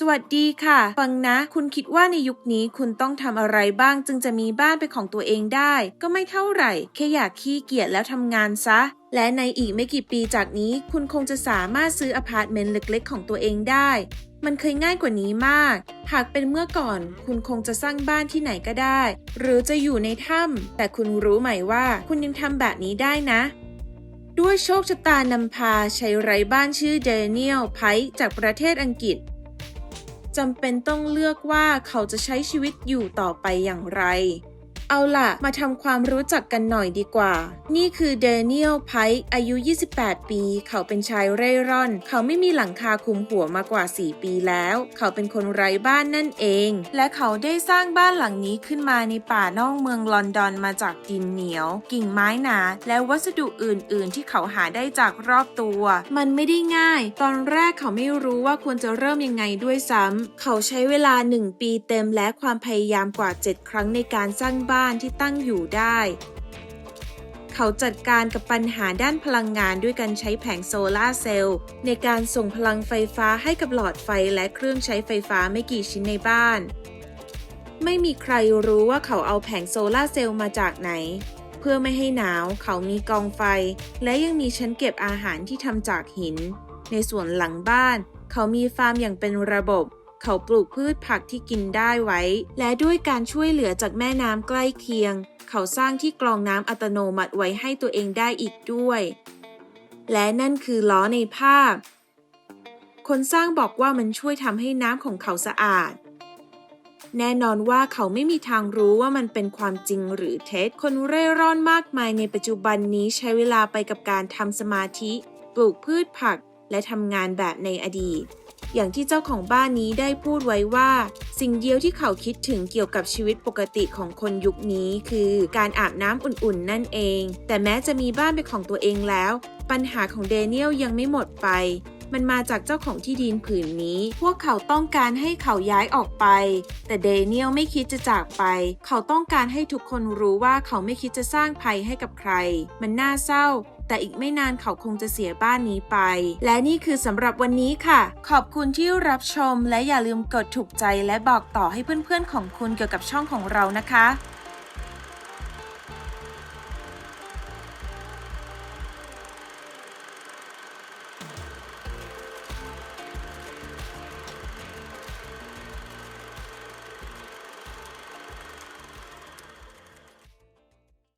สวัสดีค่ะ ฟังนะ คุณคิดว่าในยุคนี้คุณต้องทำอะไรบ้างจึงจะมีบ้านเป็นของตัวเองได้ ก็ไม่เท่าไหร่ แค่อยากขี้เกียจแล้วทำงานซะ และในอีกไม่กี่ปีจากนี้ คุณคงจะสามารถซื้ออพาร์ตเมนต์เล็กๆ ของตัวเองได้ มันเคยง่ายกว่านี้มาก หากเป็นเมื่อก่อน คุณคงจะสร้างบ้านที่ไหนก็ได้ หรือจะอยู่ในถ้ำแต่คุณรู้ไหมว่า คุณยังทำแบบนี้ได้นะด้วยโชคชะตานำพาชายไร้บ้านชื่อเดเนียลไพร์จากประเทศอังกฤษ จำเป็นต้องเลือกว่าเขาจะใช้ชีวิตอยู่ต่อไปอย่างไร เอาล่ะ มาทำความรู้จักกันหน่อยดีกว่า นี่คือเดเนียลไพร์อายุ 28 ปี เขาเป็นชายเร่ร่อน เขาไม่มีหลังคาคลุมหัวมากว่า 4 ปีแล้ว เขาเป็นคนไร้บ้านนั่นเอง และเขาได้สร้างบ้านหลังนี้ขึ้นมาในป่านอกเมืองลอนดอนมาจากดินเหนียว กิ่งไม้หนา และวัสดุอื่น ๆ ที่เขาหาได้จากรอบตัว มันไม่ได้ง่าย ตอนแรกเขาไม่รู้ว่าควรจะเริ่มยังไงด้วยซ้ำเขาใช้เวลา 1 ปีเต็มและความพยายามกว่า 7 ครั้งในการสร้างบ้านที่ตั้งอยู่ได้ เขาจัดการกับปัญหาด้านพลังงานด้วยการใช้แผงโซลาร์เซลล์ในการส่งพลังไฟฟ้าให้กับหลอดไฟและเครื่องใช้ไฟฟ้าไม่กี่ชิ้นในบ้าน ไม่มีใครรู้ว่าเขาเอาแผงโซลาร์เซลล์มาจากไหน เพื่อไม่ให้หนาวเขามีกองไฟ และยังมีชั้นเก็บอาหารที่ทำจากหิน ในส่วนหลังบ้าน เขามีฟาร์มอย่างเป็นระบบ เขาปลูกพืชผักที่กินได้ไว้ และด้วยการช่วยเหลือจากแม่น้ำใกล้เคียง เขาสร้างที่กรองน้ำอัตโนมัติไว้ให้ตัวเองได้อีกด้วย และนั่นคือล้อในภาพ คนสร้างบอกว่ามันช่วยทำให้น้ำของเขาสะอาดแน่นอนว่าเขาไม่มีทางรู้ว่ามันเป็นความจริงหรือเท็จ คนเร่ร่อนมากมายในปัจจุบันนี้ใช้เวลาไปกับการทำสมาธิ ปลูกพืชผัก และทำงานแบบในอดีต อย่างที่เจ้าของบ้านนี้ได้พูดไว้ว่า สิ่งเดียวที่เขาคิดถึงเกี่ยวกับชีวิตปกติของคนยุคนี้คือการอาบน้ำอุ่นๆ นั่นเอง แต่แม้จะมีบ้านเป็นของตัวเองแล้ว ปัญหาของเดเนียลยังไม่หมดไป มันมาจากเจ้าของที่ดินผืนนี้ พวกเขาต้องการให้เขาย้ายออกไป แต่เดเนียลไม่คิดจะจากไป เขาต้องการให้ทุกคนรู้ว่าเขาไม่คิดจะสร้างภัยให้กับใคร มันน่าเศร้า แต่อีกไม่นานเขาคงจะเสียบ้านนี้ไป และนี่คือสำหรับวันนี้ค่ะ ขอบคุณที่รับชมและอย่าลืมกดถูกใจและบอกต่อให้เพื่อนๆของคุณเกี่ยวกับช่องของเรานะคะ